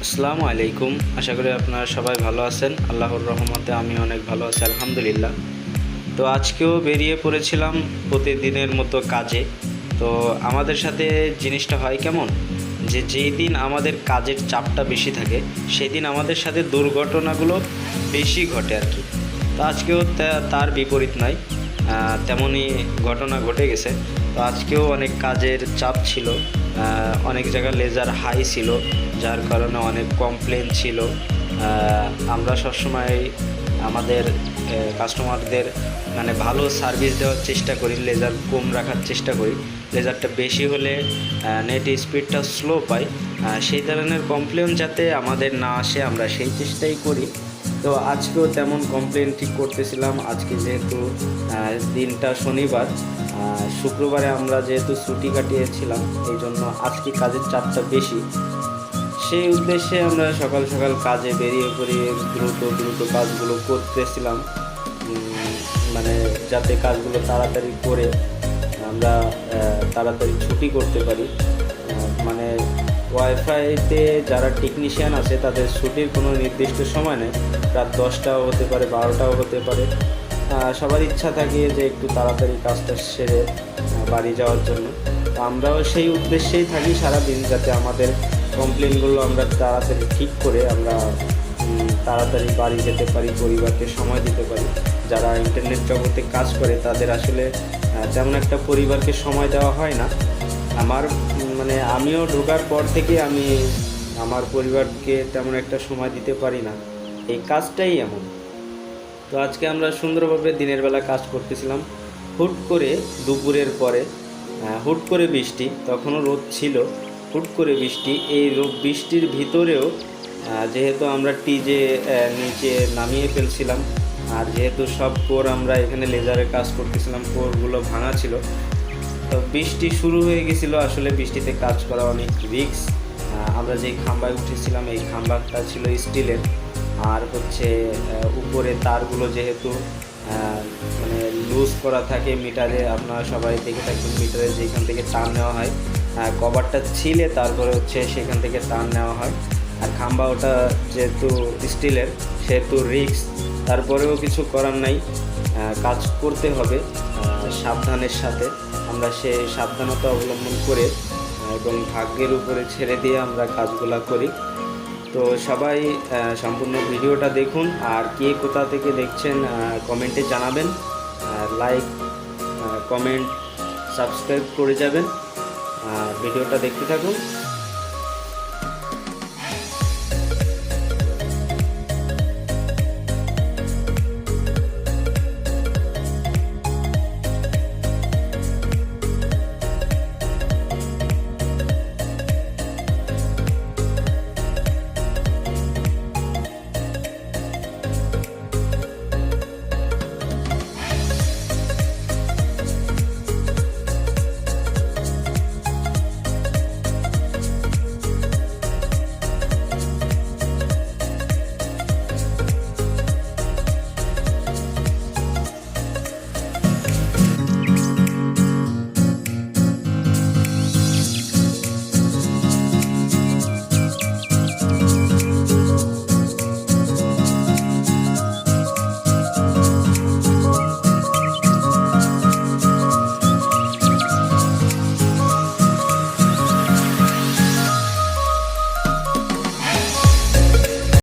আসসালামু আলাইকুম। আশা করি আপনারা সবাই ভালো আছেন। আল্লাহর রহমতে আমি অনেক ভালো আছি, আলহামদুলিল্লাহ। তো আজকেও বেরিয়ে পড়েছিলাম প্রতিদিনের মতো কাজে। তো আমাদের সাথে জিনিসটা হয় কেমন? যে যেই দিন আমাদের কাজের চাপটা বেশি থাকে, সেই দিন আমাদের সাথে দুর্ঘটনাগুলো বেশি ঘটে আর কি। তো আজকেও তার বিপরীত নয়। তেমনই ঘটনা ঘটে গেছে। তো আজকেও অনেক কাজের চাপ ছিল। অনেক জায়গায় লেজার হাই ছিল, যার কারণে অনেক কমপ্লেন ছিল। আমরা সবসময় আমাদের কাস্টমারদের মানে ভালো সার্ভিস দেওয়ার চেষ্টা করি লেজার কম রাখার চেষ্টা করি। লেজারটা বেশি হলে নেট স্পিডটা স্লো পাই। সেই ধরনের কমপ্লেন যাতে আমাদের না আসে, আমরা সেই চেষ্টাই করি। তো আজকেও তেমন কমপ্লেন ঠিক করতেছিলাম। আজকে যেহেতু দিনটা শনিবার শুক্রবারে আমরা যেহেতু ছুটি কাটিয়েছিলাম, এই জন্য আজকে কাজের চাপটা বেশি। সেই উদ্দেশ্যে আমরা সকাল সকাল কাজে বেরিয়ে পড়ি দ্রুত দ্রুত কাজগুলো করতেছিলাম। মানে যাতে কাজগুলো তাড়াতাড়ি করে আমরা তাড়াতাড়ি ছুটি করতে পারি। ওয়াইফাইতে যারা টেকনিশিয়ান আছে, তাদের ছুটির কোনো নির্দিষ্ট সময় নেই। রাত দশটাও হতে পারে, বারোটাও হতে পারে। সবার ইচ্ছা থাকে যে একটু তাড়াতাড়ি কাজটা সেরে বাড়ি যাওয়ার জন্য। আমরাও সেই উদ্দেশ্যেই থাকি সারাদিন, যাতে আমাদের কমপ্লেনগুলো আমরা তাড়াতাড়ি ঠিক করে আমরা তাড়াতাড়ি বাড়ি যেতে পারি, পরিবারকে সময় দিতে পারি। যারা ইন্টারনেট জগতে কাজ করে, তাদের আসলে তেমন একটা পরিবারকে সময় দেওয়া হয় না। আমার মানে আমিও ঢোকার পর থেকে আমি আমার পরিবারকে তেমন একটা সময় দিতে পারি না। এই কাজটাই এমন। তো আজকে আমরা সুন্দরভাবে দিনের বেলা কাজ করতেছিলাম। হুট করে দুপুরের পরে হুট করে বৃষ্টি, তখনও রোদ ছিল। হুট করে বৃষ্টি, এই রোদ বৃষ্টির ভিতরেও যেহেতু আমরা টিজে নিচে নামিয়ে ফেলছিলাম, আর যেহেতু সব কোর আমরা এখানে লেজারের কাজ করতেছিলাম, কোরগুলো ভাঙা ছিল তো বৃষ্টি শুরু হয়ে গেছিল, আসলে বৃষ্টিতে কাজ করা অনেক রিক্স আমরা যেই খাম্বায় উঠেছিলাম, এই খাম্বাটা ছিল স্টিলের। আর হচ্ছে উপরে তারগুলো যেহেতু মানে লুজ করা থাকে মিটারে, আপনারা সবাই দেখে থাকবেন মিটারে যেখান থেকে টান নেওয়া হয়। কভারটা ছিলে, তারপরে হচ্ছে সেখান থেকে টান নেওয়া হয়। আর খাম্বা ওটা যেহেতু স্টিলের, সেহেতু রিক্স তারপরেও কিছু করার নাই। কাজ করতে হবে। সাবধানের সাথে। আমরা সেই সাবধানতা অবলম্বন করে, এবং ভাগ্যের উপরে ছেড়ে দিয়ে আমরা কাজগুলা করি। তো সবাই সম্পূর্ণ ভিডিওটা দেখুন, আর কে কোথা থেকে দেখছেন কমেন্টে জানাবেন। লাইক কমেন্ট সাবস্ক্রাইব করে যাবেন। ভিডিওটা দেখতে থাকুন।